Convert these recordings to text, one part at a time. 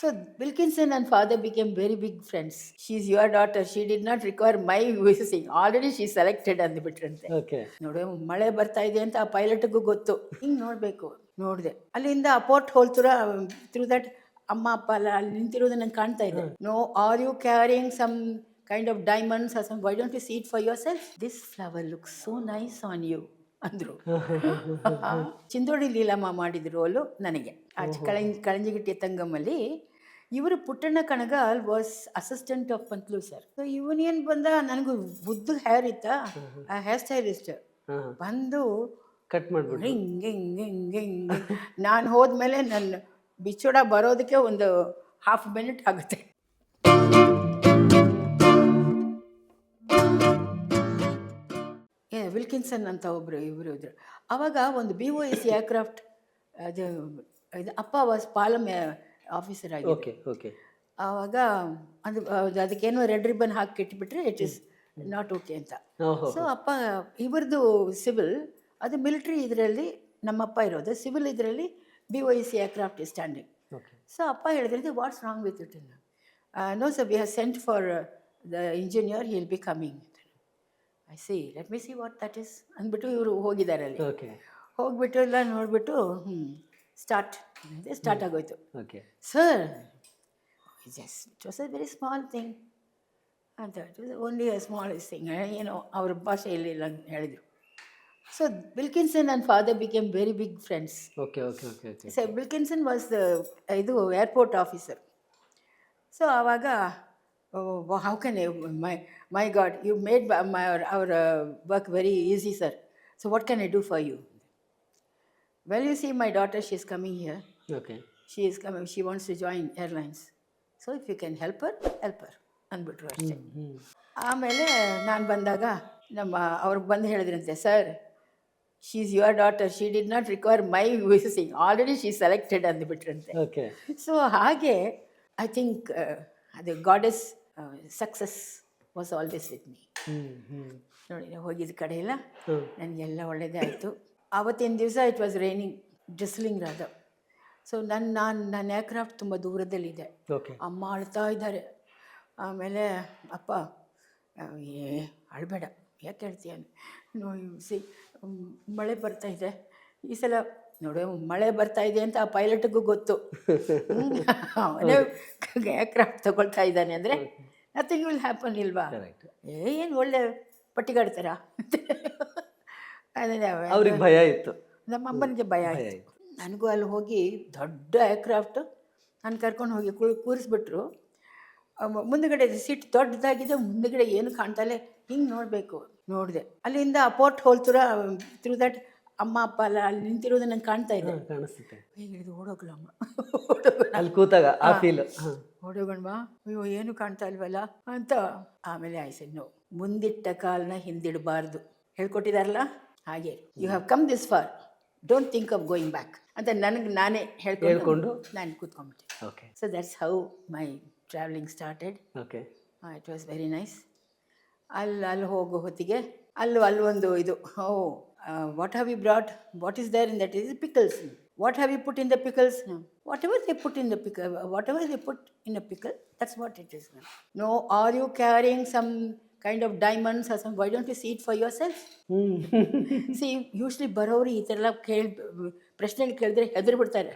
So Wilkinson and father became very big friends. She's your daughter. She did not require my visiting. Already she selected ಅಂದ್ಬಿಟ್ರಂತೆ okay ನೋಡು ಮಳೆ ಬರ್ತಾ ಇದೆ ಅಂತ ಆ ಪೈಲಟ್ಗೂ ಗೊತ್ತು. ಹಿಂಗೆ ನೋಡಬೇಕು. ನೋಡಿದೆ. ಅಲ್ಲಿಂದ ಆ ಪೋರ್ಟ್ ಹೋಲ್ ಥ್ರೂ ದಟ್ ಅಮ್ಮ ಅಪ್ಪ ಅಲ್ಲ ಅಲ್ಲಿ ನಿಂತಿರೋದು ನಂಗೆ ಕಾಣ್ತಾ ಇದೆ. No are you carrying some kind of diamonds some why don't you seat for yourself this flower look so nice on you ಅಂದರು. ಚಿಂದೋಡಿ ಲೀಲಮ್ಮ ಮಾಡಿದ ರೋಲು ನನಗೆ. ಆಚೆ ಚ- ಕಳಂಜಿ ಕಳಂಜಿಗಿಟ್ಟಿ ತಂಗಮ್ಮಲ್ಲಿ ಇವರು Puttanna Kanagal was assistant of Panthulu sir so ಇವನೇನು ಬಂದ? ನನಗೂ ಬುದ್ಧ ಹೇರ್ ಇತ್ತ. ಆ ಹೇರ್ ಸ್ಟೈಲಿಸ್ಟ್ ಬಂದು ಕಟ್ ಮಾಡ್ಬಿಟ್ಟು ಹಿಂಗ್ ಹಿಂಗ್ ಹಿಂಗ್ ಹಿಂಗ್ ನಾನು ಹೋದ್ಮೇಲೆ ನನ್ನ ಬಿಚ್ಚೋಡ ಬರೋದಕ್ಕೆ ಒಂದು ಹಾಫ್ ಮಿನಿಟ್ ಆಗುತ್ತೆ. ಏ ವಿಲ್ಕಿನ್ಸನ್ ಅಂತ ಒಬ್ಬರು ಇವರು ಇದ್ರು. ಆವಾಗ ಒಂದು ಬಿ ಒ ಎಸ್ ಏರ್ಕ್ರಾಫ್ಟ್ ಅದು ಇದು ಅಪ್ಪ ವಾಸ್ ಪಾಲಮ್ ಆಫೀಸರ್ ಆಗಿ ಓಕೆ ಓಕೆ ಆವಾಗ ಅದು ಅದು ಅದಕ್ಕೇನೋ ರೆಡ್ ರಿಬನ್ ಹಾಕಿ ಇಟ್ಬಿಟ್ರೆ ಇಟ್ ಇಸ್ ನಾಟ್ ಓಕೆ ಅಂತ. ಸೊ ಅಪ್ಪ ಇವ್ರದ್ದು ಸಿವಿಲ್ ಅದು ಮಿಲಿಟ್ರಿ ಇದರಲ್ಲಿ ನಮ್ಮಪ್ಪ ಇರೋದು. ಸಿವಿಲ್ ಇದರಲ್ಲಿ B O C aircraft is standing so ಅಪ್ಪ ಹೇಳಿದ್ರೆ what's wrong with it no sir we have sent for the engineer he'll be coming I see let me see what that is ಅಂದ್ಬಿಟ್ಟು ಇವರು ಹೋಗಿದ್ದಾರೆ ಅಲ್ಲಿ. ಹೋಗ್ಬಿಟ್ಟು ಎಲ್ಲ ನೋಡಿಬಿಟ್ಟು ಹ್ಞೂ ಸ್ಟಾರ್ಟ್ ಸ್ಟಾರ್ಟ್ ಆಗೋಯ್ತು okay sir just it was a very small thing ಅಂತ it was only a small thing ಏನೋ ಅವ್ರ ಭಾಷೆಯಲ್ಲಿ ಎಲ್ಲ ಹೇಳಿದರು. So Wilkinson and father became very big friends okay okay okay okay so Wilkinson was the ಇದು airport officer so ಆವಾಗ how can my my God you made my our work very easy sir so what can I do for you well you see my daughter she is coming here okay she is coming she wants to join airlines so if you can help her help her ಅಂದ್ಬಿಟ್ರು ಅಷ್ಟೇ. ಆಮೇಲೆ ನಾನು ಬಂದಾಗ ನಮ್ಮ ಅವ್ರಿಗೆ ಬಂದು ಹೇಳಿದ್ರಂತೆ sir she is your daughter she did not require my visiting already she selected ಅಂದ್ಬಿಟ್ರಂತೆ ಓಕೆ ಸೊ ಹಾಗೆ ಐ ಥಿಂಕ್ ಅದು goddess success was always with me ನೋಡಿ ಹೋಗಿದ್ದ ಕಡೆ ಎಲ್ಲ ನನಗೆಲ್ಲ ಒಳ್ಳೆಯದೇ ಆಯಿತು ಆವತ್ತಿನ ದಿವಸ ಇಟ್ ವಾಸ್ ರೈನಿಂಗ್ ಡ್ರಿಸ್ಲಿಂಗ್ ರಾದ. ಸೊ ನನ್ನ ನಾನು ನನ್ನ ಏರ್ಕ್ರಾಫ್ಟ್ ತುಂಬ ದೂರದಲ್ಲಿದೆ. ಅಮ್ಮ ಅಳ್ತಾ ಇದ್ದಾರೆ. ಆಮೇಲೆ ಅಪ್ಪ ಏ ಅಳಬೇಡ ಯಾಕೆ ಹೇಳ್ತೀಯ ನೋ ಸಿ ಮಳೆ ಬರ್ತಾ ಇದೆ. ಈ ಸಲ ನೋಡು ಮಳೆ ಬರ್ತಾ ಇದೆ ಅಂತ ಆ ಪೈಲಟ್ಗೂ ಗೊತ್ತು. ಅವನೇ ಏರ್ಕ್ರಾಫ್ಟ್ ತಗೊಳ್ತಾ ಇದ್ದಾನೆ ಅಂದರೆ ನಥಿಂಗ್ ವಿಲ್ ಹ್ಯಾಪನ್ ಇಲ್ವಾ? ಏನು ಒಳ್ಳೆ ಪಟ್ಟಿಗಾಡ್ತಾರ? ಅವ್ರಿಗೆ ಭಯ ಇತ್ತು. ನಮ್ಮ ಅಮ್ಮನಿಗೆ ಭಯ ಭಯ ಆಯಿತು ನನಗೂ ಅಲ್ಲಿ ಹೋಗಿ ದೊಡ್ಡ ಏರ್ಕ್ರಾಫ್ಟ್. ನಾನು ಕರ್ಕೊಂಡು ಹೋಗಿ ಕೂರ್ ಕೂರಿಸ್ಬಿಟ್ರು. ಮುಂದುಗಡೆ ಸೀಟ್ ದೊಡ್ಡದಾಗಿದೆ ಮುಂದುಗಡೆ ಏನು ಕಾಣ್ತಾಲೆ ಹಿಂಗೆ ನೋಡಬೇಕು ನೋಡಿದೆ. ಅಲ್ಲಿಂದ ಆ ಪೋರ್ಟ್ ಹೋಲ್ ತುರ ಥ್ರೂ ದಟ್ ಅಮ್ಮ ಅಪ್ಪ ಅಲ್ಲ ಅಲ್ಲಿ ನಿಂತಿರೋದು ನಂಗೆ ಕಾಣ್ತಾ ಇದೆ. ಕಾಣಿಸುತ್ತೆ ಹಿಡಿದು ಓಡೋಗ್ಲಮ್ಮ ಅಲ್ಲಿ ಕೂತಾಗ ಆ ಫೀಲ್ ಓಡೋಗಣ್ವಾ ಅಯ್ಯೋ ಏನು ಕಾಣ್ತಾ ಇಲ್ವಲ್ಲ? ಅಂತ ಆಮೇಲೆ ಆಯ್ಸೆ ನೋ ಮುಂದಿಟ್ಟ ಕಾಲನ್ನ ಹಿಂದಿಡಬಾರ್ದು. ಹೇಳ್ಕೊಟ್ಟಿದಾರಲ್ಲ? ಹಾಗೆ. You have come this far don't think of going back ಅಂತ ನನಗೆ ನಾನೇ ಹೇಳ್ಕೊಂಡು? ನಾನು ಕೂತ್ಕೊಂಡ್ಬಿಟ್ಟೆ. Okay so that's how my travelling started okay it was very nice ಅಲ್ಲಿ ಅಲ್ಲಿ ಹೋಗೋ ಹೊತ್ತಿಗೆ ಅಲ್ಲೂ ಅಲ್ಲೊಂದು ಇದು ಓ what have you brought what is there in that is pickles what have you put in the pickles whatever they put in the pickle whatever they put in the pickle that's what it is no are you carrying some kind of diamonds some why don't you seat for yourself see usually ಬರೋರು ಈ ಥರ ಎಲ್ಲ ಕೇಳಿ ಪ್ರಶ್ನೆಗಳು ಕೇಳಿದ್ರೆ ಹೆದರಿ ಬಿಡ್ತಾರೆ.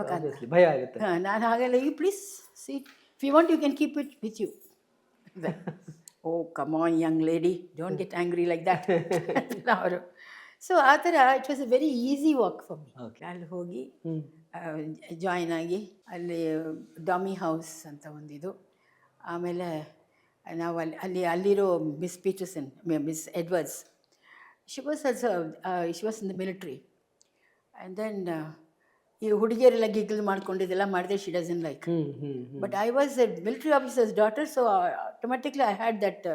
ಪಕ್ಕ. ಭಯ ಆಗುತ್ತೆ. ಹಾಂ ನಾನು ಹಾಗೆಲ್ಲ you please seat if you want you can keep it with you oh come on young lady don't get angry like that ಅವರು. ಸೊ ಆ ಥರ it was a very easy walk for me. ಅಲ್ಲಿ ಹೋಗಿ join ಆಗಿ ಅಲ್ಲಿ ಡಾಮಿ house ಅಂತ ಒಂದಿದು. ಆಮೇಲೆ ನಾವು ಅಲ್ಲಿ ಅಲ್ಲಿ ಅಲ್ಲಿರೋ Miss Peterson Miss Edwards she was as she was in the military and then ಈ ಹುಡುಗಿಯರೆಲ್ಲ ಗಿಗ್ಲ್ ಮಾಡ್ಕೊಂಡಿದ್ದೆಲ್ಲ ಮಾಡಿದೆ she doesn't like hmm hmm hmm but I was a military officer's daughter so automatically I had that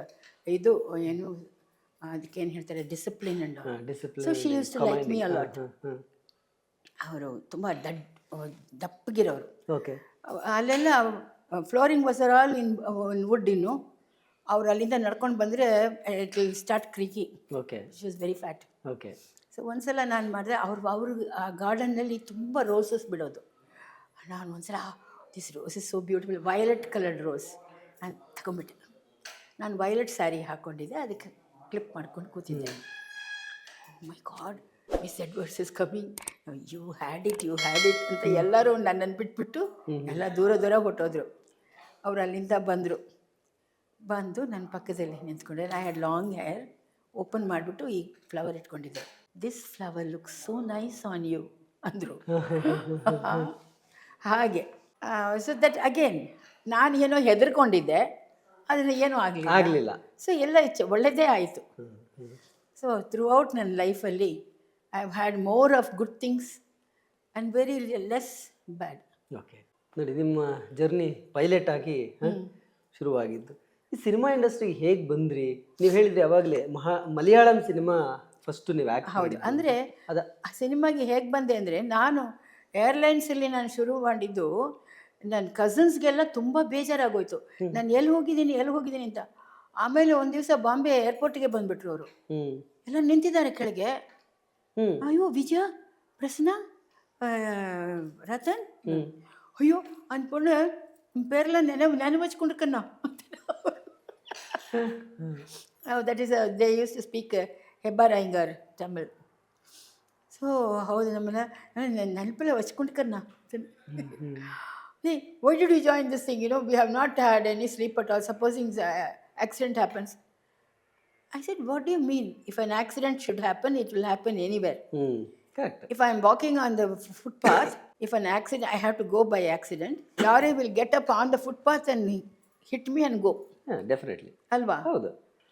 ಇದು ಏನು ಅದಕ್ಕೇನು ಹೇಳ್ತಾರೆ discipline and so she used to like me a lot ಅವರು ತುಂಬ ದಡ್ ದಪ್ಪಗಿರೋರು. ಓಕೆ ಅಲ್ಲೆಲ್ಲ flooring was are all in wood ಇನ್ನು. ಅವ್ರು ಅಲ್ಲಿಂದ ನಡ್ಕೊಂಡು ಬಂದರೆ it will start creaky okay she was very fat okay so ಒಂದ್ಸಲ ನಾನು ಮಾಡಿದೆ ಅವ್ರು ಅವ್ರಿಗೆ ಆ ಗಾರ್ಡನ್ನಲ್ಲಿ ತುಂಬ ರೋಸಸ್ ಬಿಡೋದು. ನಾನು ಒಂದ್ಸಲ this rose is so beautiful violet coloured rose ನಾನು ತಗೊಂಬಿಟ್ಟೆ ನಾನು ವೈಲೆಟ್ ಸ್ಯಾರಿ ಹಾಕ್ಕೊಂಡಿದ್ದೆ ಅದಕ್ಕೆ ಕ್ಲಿಪ್ ಮಾಡ್ಕೊಂಡು ಕೂತಿದ್ದೆ. My God Miss Edwards is coming you had it you had it ಅಂತ ಎಲ್ಲರೂ ನನ್ನನ್ನು ಬಿಟ್ಬಿಟ್ಟು ಎಲ್ಲ ದೂರ ದೂರ ಹೊಟ್ಟೋದ್ರು ಅವ್ರು ಅಲ್ಲಿಂದ ಬಂದರು. ಬಂದು ನನ್ನ ಪಕ್ಕದಲ್ಲಿ ನಿಂತ್ಕೊಂಡೆ. I had long hair open ಮಾಡಿಬಿಟ್ಟು ಈ ಫ್ಲವರ್ ಇಟ್ಕೊಂಡಿದ್ದೆ. This flower look so nice on you ಅಂದರು. ಹಾಗೆ. ಸೊ ದಟ್ ಅಗೇನ್ ನಾನು ಏನೋ ಹೆದರ್ಕೊಂಡಿದ್ದೆ ಅದನ್ನು ಏನೂ ಆಗಲಿಲ್ಲ. ಆಗಲಿಲ್ಲ. ಸೊ ಎಲ್ಲ ಹೆಚ್ಚು ಒಳ್ಳೆಯದೇ ಆಯಿತು. ಸೊ ಥ್ರೂ ಔಟ್ ನನ್ನ ಲೈಫಲ್ಲಿ I have had more of good things and very less bad okay ನೋಡಿ ನಿಮ್ಮ ಜರ್ನಿ ಪೈಲಟ್ ಆಗಿ ಶುರುವಾಗಿದ್ದು. ಈ ಸಿನಿಮಾ ಇಂಡಸ್ಟ್ರಿಗೆ ಹೇಗೆ ಬಂದ್ರಿ? ನೀವು ಹೇಳಿದ್ರಿ ಅವಾಗಲೇ ಮಹಾ ಮಲಯಾಳಂ ಸಿನಿಮಾ ಫಸ್ಟ್ ನೀವು ಯಾಕೆ ಹೌದು. ಅಂದರೆ ಅದ ಆ ಸಿನಿಮಾಗೆ ಹೇಗೆ ಬಂದೆ ಅಂದರೆ ನಾನು ಏರ್ಲೈನ್ಸಲ್ಲಿ ನಾನು ಶುರು ಮಾಡಿದ್ದು ನನ್ನ ಕಸಿನ್ಸ್ಗೆಲ್ಲ ತುಂಬ ಬೇಜಾರಾಗೋಯ್ತು. ನಾನು ಎಲ್ಲಿ ಹೋಗಿದ್ದೀನಿ ಎಲ್ಲಿ ಹೋಗಿದ್ದೀನಿ ಅಂತ. ಆಮೇಲೆ ಒಂದು ದಿವಸ ಬಾಂಬೆ ಏರ್ಪೋರ್ಟ್ಗೆ ಬಂದುಬಿಟ್ರು ಅವರು. ಎಲ್ಲ ನಿಂತಿದ್ದಾರೆ ಕೆಳಗೆ. ಅಯ್ಯೋ ವಿಜಯ ಪ್ರಸನ್ನ ರತನ್? ಅಯ್ಯೋ ಅಂದ್ಕೊಂಡು ನಿಮ್ಮ ಪೇರೆಲ್ಲ ನೆನೆ ನೆನಪು ಹಚ್ಕೊಂಡಿರ್ಕನ್ನ that is they used to speak ಹೆಬ್ಬಾರಾಯಿಂಗರ್ Tamil so ಹೌದು ನಮ್ಮನ್ನ ನೆನಪೆಲ್ಲ ಹಚ್ಕೊಂಡಿರ್ಕನ್ನ why did you join this thing you know we have not had any sleep at all supposing accident happens I said what you mean if an accident should happen it will happen anywhere hmm correct If I'm walking on the f- footpath, if an accident, I have to go by accident, lorry will get up on the footpath and hit me and go. ಹಾಂ definitely ಅಲ್ವಾ? ಹೌದು.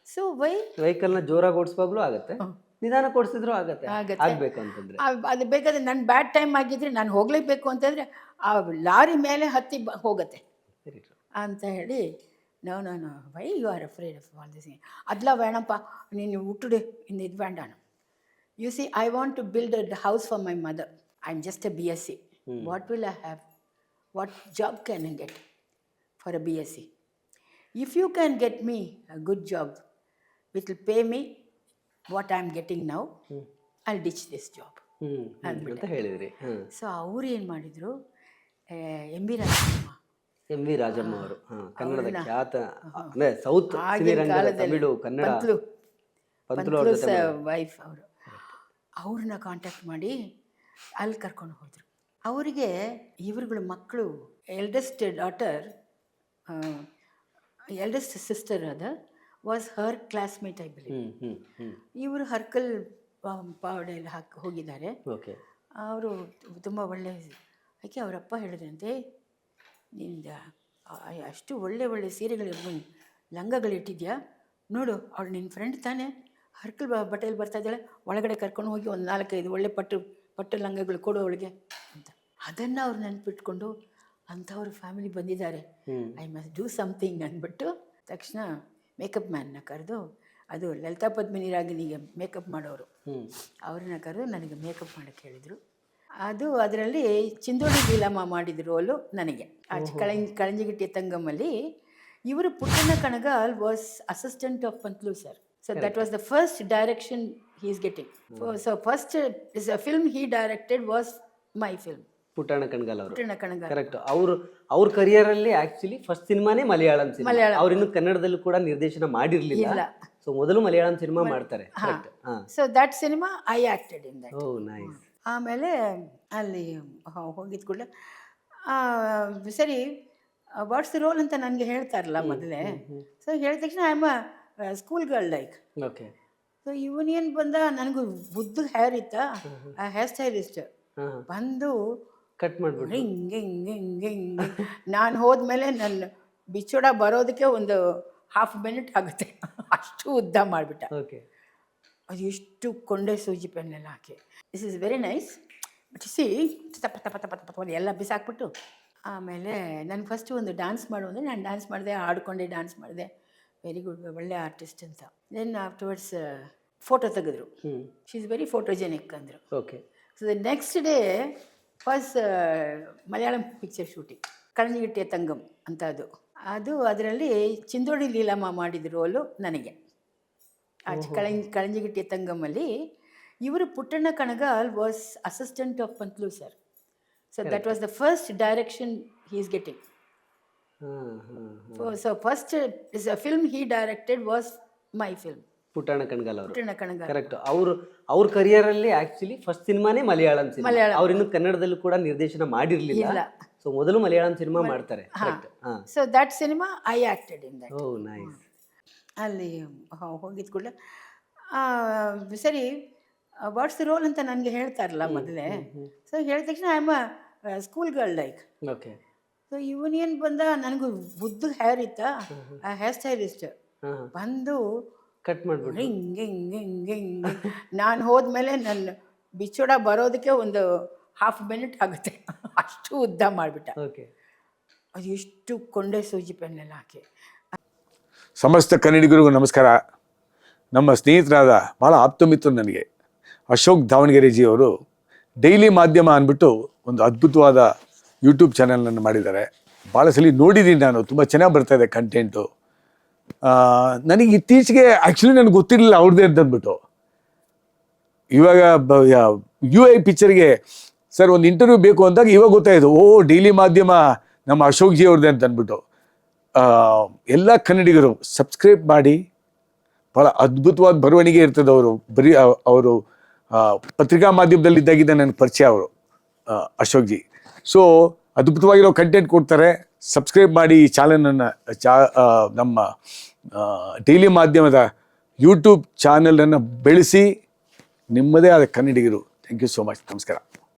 So Y ವೆಹಿಕಲ್ನ ಜೋರಾಗಿ ಓಡಿಸುವಾಗಲೂ ಆಗುತ್ತೆ. ನಿಧಾನ ಓಡಿಸಿದ್ರು ಆಗುತ್ತೆ. ಆಗಬೇಕು ಅಂತಂದ್ರೆ. ಅದು ಬೇಕಾದ್ರೆ ನನ್ನ ಬ್ಯಾಡ್ ಟೈಮ್ ಆಗಿದ್ರೆ ನಾನು ಹೋಗಲೇಬೇಕು ಅಂತಂದರೆ ಆ ಲಾರಿ ಮೇಲೆ ಹತ್ತಿ ಬ ಹೋಗುತ್ತೆ. ಅಂತ ಹೇಳಿ no no no why you are afraid of all this ಅದಲ್ಲ ವೇಣಪ್ಪ ನೀನು ಹುಟ್ಟುಡೆ. ಇನ್ನು ಇದು ಬೇಡ you see I want to build a house for my mother I am just a B S C what will I have what job can I get for a B S C if you can get me a good job, which will pay me what I'm getting now, I'll I ditch this job ಹ್ಞೂ ಅಂತ ಹೇಳಿದ್ರಿ. So ಅವ್ರು ಏನು ಮಾಡಿದ್ರು? M B Rajamma. M V Rajamma ಅವರು. ಕನ್ನಡದ ಖ್ಯಾತ ಅಂದ್ರೆ ಸೌತ್ ಸಿನಿರಂಗದ ತಮಿಳು ಕನ್ನಡ ಪಂತ್ಲು. ಪಂತುಲು ಅವ್ರ ಜೊತೆ ವೈಫ್ ಅವರು. ಅವ್ರನ್ನ ಕಾಂಟ್ಯಾಕ್ಟ್ ಮಾಡಿ ಅಲ್ಲಿ ಕರ್ಕೊಂಡು ಹೋದರು. ಅವರಿಗೆ ಇವರುಗಳ ಮಕ್ಕಳು ಎಲ್ಡೆಸ್ಟ್ ಡಾಟರ್ ಎಲ್ಡೆಸ್ಟ್ ಸಿಸ್ಟರ್ ಅದ was her classmate I believe ಇವರು ಹರ್ಕಲ್ ಪಾವಡೆಯಲ್ಲಿ ಹಾಕಿ ಹೋಗಿದ್ದಾರೆ. ಓಕೆ. ಅವರು ತುಂಬ ಒಳ್ಳೆ ಯಾಕೆ ಅವರಪ್ಪ ಹೇಳಿದ್ರಂತೆ ನಿಂದ ಅಷ್ಟು ಒಳ್ಳೆ ಒಳ್ಳೆ ಸೀರೆಗಳು ಲಂಗಗಳಿಟ್ಟಿದ್ಯಾ? ನೋಡು ಅವಳು ನಿನ್ನ ಫ್ರೆಂಡ್ ತಾನೇ. ಹರ್ಕಲ್ ಬ ಬಟ್ಟೆಯಲ್ಲಿ ಬರ್ತಾ ಇದ್ದಾಳೆ. ಒಳಗಡೆ ಕರ್ಕೊಂಡು ಹೋಗಿ ಒಂದು ನಾಲ್ಕೈದು ಒಳ್ಳೆ ಪಟ್ಟು ಪಟ್ಟು ಲಂಗಗಳು ಕೊಡು ಅವಳಿಗೆ ಅಂತ. ಅದನ್ನು ಅವ್ರು ನೆನಪಿಟ್ಕೊಂಡು ಅಂಥವ್ರ ಫ್ಯಾಮಿಲಿ ಬಂದಿದ್ದಾರೆ. ಐ ಮಸ್ಟ್ ಡೂ ಸಮಥಿಂಗ್ ಅಂದ್ಬಿಟ್ಟು ತಕ್ಷಣ ಮೇಕಪ್ ಮ್ಯಾನ್ನ ಕರೆದು ಅದು ಲಲಿತಾ ಪದ್ಮಿನಿ ರಾಗಿನಿಗೆ ಮೇಕಪ್ ಮಾಡೋರು. ಅವ್ರನ್ನ ಕರೆದು ನನಗೆ ಮೇಕಪ್ ಮಾಡೋಕ್ಕೆ ಹೇಳಿದರು. ಅದು ಅದರಲ್ಲಿ ಚಿಂದೋಳಿ ಲೀಲಮ್ಮ ಮಾಡಿದ ರೋಲು ನನಗೆ. ಆ ಕಳಂ ಕಳಂಜಿಗಿಟ್ಟಿ ತಂಗಮ್ಮಲ್ಲಿ ಇವರು Puttanna Kanagal was assistant of Panthulu sir so that was the first direction he is getting so first film he directed was my film Puttanna Kanagal ಅವರು. ಪುಟ್ಟಣ್ಣ ಕಣಗಾಲ್. ಕರೆಕ್ಟ್ ಅವರು ಅವ್ರ ಕರಿಯರಲ್ಲಿ ಆಕ್ಚುಲಿ ಫಸ್ಟ್ ಸಿನಿಮಾನೇ ಮಲಯಾಳಂ ಸಿನಿಮಾ. ಮಲಯಾಳಂ. ಅವ್ರು ಇನ್ನು ಕನ್ನಡದಲ್ಲೂ ಕೂಡ ನಿರ್ದೇಶನ ಮಾಡಿರ್ಲಿಲ್ಲ. ಇಲ್ಲ. ಸೊ ಮೊದಲು ಮಲಯಾಳಂ ಸಿನಿಮಾ ಮಾಡ್ತಾರೆ. ಕರೆಕ್ಟ್ ಹಾಂ. So that cinema I acted in that oh nice ಆಮೇಲೆ ಅಲ್ಲಿ ಹೋಗಿದ್ ಕೂಡ ಕೂಡಲೇ ಸರಿ ವಾಟ್ಸ್ ರೋಲ್ ಅಂತ ನನಗೆ ಹೇಳ್ತಾರಲ್ಲ ಮೊದಲೇ. ಸೊ ಹೇಳಿದ ತಕ್ಷಣ I am school girl like okay so ಇವನೇನು ಬಂದ ನನಗೂ ಬುದ್ಧ ಹೇರ್ ಇತ್ತ ಆ ಹೇರ್ ಸ್ಟೈಲಿಸ್ಟ್ ಹಾಂ ಬಂದು ಕಟ್ ಮಾಡ್ಬಿಟ್ಟು ಹಿಂಗೆ ಹಿಂಗೆ ಹಿಂಗೆ ಹಿಂಗೆ ನಾನು ಹೋದ್ಮೇಲೆ ನನ್ನ ಬಿಚ್ಚೋಡ ಬರೋದಕ್ಕೆ ಒಂದು ಹಾಫ್ ಮಿನಿಟ್ ಆಗುತ್ತೆ. ಅಷ್ಟು ಉದ್ದ ಮಾಡಿಬಿಟ್ಟ. ಓಕೆ. ಅದು ಎಷ್ಟು ಕೊಂಡೆ ಸೂಜಿ ಪೆನ್ನೆಲ್ಲ ಹಾಕಿ. This is very nice but see ತಪ ತಪ ತಪ ತಪ ಎಲ್ಲ ಬಿಸಾಕ್ಬಿಟ್ಟು ಆಮೇಲೆ ನಾನು ಫಸ್ಟು ಒಂದು ಡ್ಯಾನ್ಸ್ ಮಾಡು ಅಂದರೆ ನಾನು ಡ್ಯಾನ್ಸ್ ಮಾಡಿದೆ ಆಡ್ಕೊಂಡೆ ಡ್ಯಾನ್ಸ್ ಮಾಡಿದೆ. ವೆರಿ ಗುಡ್ ಒಳ್ಳೆ ಆರ್ಟಿಸ್ಟ್ ಅಂತ. ದೆನ್ ಆಫ್ಟರ್ವರ್ಡ್ಸ್ ಫೋಟೋ ತೆಗೆದ್ರು. ಶಿ ಇಸ್ ವೆರಿ ಫೋಟೋಜೆನಿಕ್ ಅಂದರು. Okay. So the next day first Malayalam picture shooting ಕಳಂಜಿಗಿಟ್ಟಿಯ ತಂಗಂ ಅಂತ ಅದು ಅದು ಅದರಲ್ಲಿ ಚಿಂದೋಡಿ ಲೀಲಮ್ಮ ಮಾಡಿದ ರೋಲು ನನಗೆ. ಆ ಕಳಂ ಕಳಂಜ್ ಕಳಂಜಿಗಿಟ್ಟಿಯ ತಂಗಮ್ಮಲ್ಲಿ ಇವರು Puttanna Kanagal was assistant of Panthulu sir. So that was the first direction is getting so ಹಾಂ so first film he directed was my film Puttanna Kanagal ಅವರು. ಪುಟ್ಟಣ್ಣ ಕಣಗಾಲ. ಕರೆಕ್ಟ್ ಅವರು ಅವ್ರ ಕರಿಯರ್ ಅಲ್ಲಿ ಆಕ್ಚುಲಿ ಫಸ್ಟ್ ಸಿನಿಮಾನೇ ಮಲಯಾಳಂ ಸಿನಿಮಾ. ಮಲಯಾಳಂ. ಅವ್ರು ಇನ್ನು ಕನ್ನಡದಲ್ಲೂ ಕೂಡ ನಿರ್ದೇಶನ ಮಾಡಿರ್ಲಿಲ್ಲ. ಇಲ್ಲ. ಸೊ ಮೊದಲು ಮಲಯಾಳಂ ಸಿನಿಮಾ ಮಾಡ್ತಾರೆ. ಕರೆಕ್ಟ್ ಹಾ. So that cinema I acted in that oh nice ಅಲ್ಲಿ ಹೋಗಿದ್ದು ಕೂಡಲೇ. ಸರಿ ವಾಟ್ಸ್ ದ ರೋಲ್ ಅಂತ ನನಗೆ ಹೇಳ್ತಾರಲ್ಲ ಮೊದಲೇ. ಸೊ ಹೇಳಿದ ತಕ್ಷಣ I am school girl like okay so ಇವನೇನು ಬಂದ ನನಗೂ ಬುದ್ಧ ಹೇರ್ ಇತ್ತ? ಆ ಹೇರ್ ಸ್ಟೈಲಿಸ್ಟ್ ಹಾ ಬಂದು ಕಟ್ ಮಾಡ್ಬಿಟ್ಟು ಹಿಂಗೆ ಹಿಂಗೆ ಹಿಂಗೆ ಹಿಂಗೆ ನಾನು ಹೋದ್ಮೇಲೆ ನನ್ನ ಬಿಚ್ಚೋಡ ಬರೋದಕ್ಕೆ ಒಂದು ಹಾಫ್ ಮಿನಿಟ್ ಆಗುತ್ತೆ. ಅಷ್ಟು ಉದ್ದ ಮಾಡಿಬಿಟ್ಟ. ಓಕೆ. ಅದು ಎಷ್ಟು ಕೊಂಡೆ ಸೂಜಿ ಪೆನ್ನೆಲ್ಲ ಹಾಕಿ. ಸಮಸ್ತ ಕನ್ನಡಿಗರಿಗೂ ನಮಸ್ಕಾರ. ನಮ್ಮ ಸ್ನೇಹಿತರಾದ ಭಾಳ ಆಪ್ತ ಮಿತ್ರರು ನನಗೆ. ಅಶೋಕ್ ದಾವಣಗೆರೆ ಅವರು ಡೈಲಿ ಮಾಧ್ಯಮ ಅಂದ್ಬಿಟ್ಟು ಒಂದು ಅದ್ಭುತವಾದ ಯೂಟ್ಯೂಬ್ ಚಾನಲನ್ನು ಮಾಡಿದ್ದಾರೆ. ಭಾಳ ಸಲ ನೋಡಿದ್ದೀನಿ ನಾನು. ತುಂಬ ಚೆನ್ನಾಗಿ ಬರ್ತಾಯಿದೆ ಇದೆ ಕಂಟೆಂಟು ನನಗೆ ಇತ್ತೀಚೆಗೆ ಆ್ಯಕ್ಚುಲಿ ನನಗೆ ಗೊತ್ತಿರಲಿಲ್ಲ ಅವ್ರದ್ದೇ ಅಂತ ಅಂದ್ಬಿಟ್ಟು ಇವಾಗ ಯು ಐ ಪಿಕ್ಚರ್ಗೆ ಸರ್ ಒಂದು ಇಂಟರ್ವ್ಯೂ ಬೇಕು ಅಂದಾಗ ಇವಾಗ ಗೊತ್ತಾಯಿತು ಓ ಡೈಲಿ ಮಾಧ್ಯಮ ನಮ್ಮ ಅಶೋಕ್ ಜಿ ಅವ್ರದ್ದೇ ಅಂತ ಅಂದ್ಬಿಟ್ಟು. ಎಲ್ಲ ಕನ್ನಡಿಗರು ಸಬ್ಸ್ಕ್ರೈಬ್ ಮಾಡಿ ಭಾಳ ಅದ್ಭುತವಾದ ಬರವಣಿಗೆ ಇರ್ತದೆ ಅವರು. ಬರೀ ಅವರು ಪತ್ರಿಕಾ ಮಾಧ್ಯಮದಲ್ಲಿ ಇದ್ದಾಗಿದ್ದ ನನ್ನ ಪರಿಚಯ ಅವರು ಅಶೋಕ್ ಜಿ. ಸೊ ಅದ್ಭುತವಾಗಿರೋ ಕಂಟೆಂಟ್ ಕೊಡ್ತಾರೆ. ಸಬ್ಸ್ಕ್ರೈಬ್ ಮಾಡಿ ಈ ಚಾನಲನ್ನು ಚಾ ನಮ್ಮ ಡೈಲಿ ಮಾಧ್ಯಮದ ಯೂಟ್ಯೂಬ್ ಚಾನಲನ್ನು ಬೆಳೆಸಿ ನಿಮ್ಮದೇ ಆದ ಕನ್ನಡಿಗರು. ಥ್ಯಾಂಕ್ ಯು ಸೋ ಮಚ್ ನಮಸ್ಕಾರ.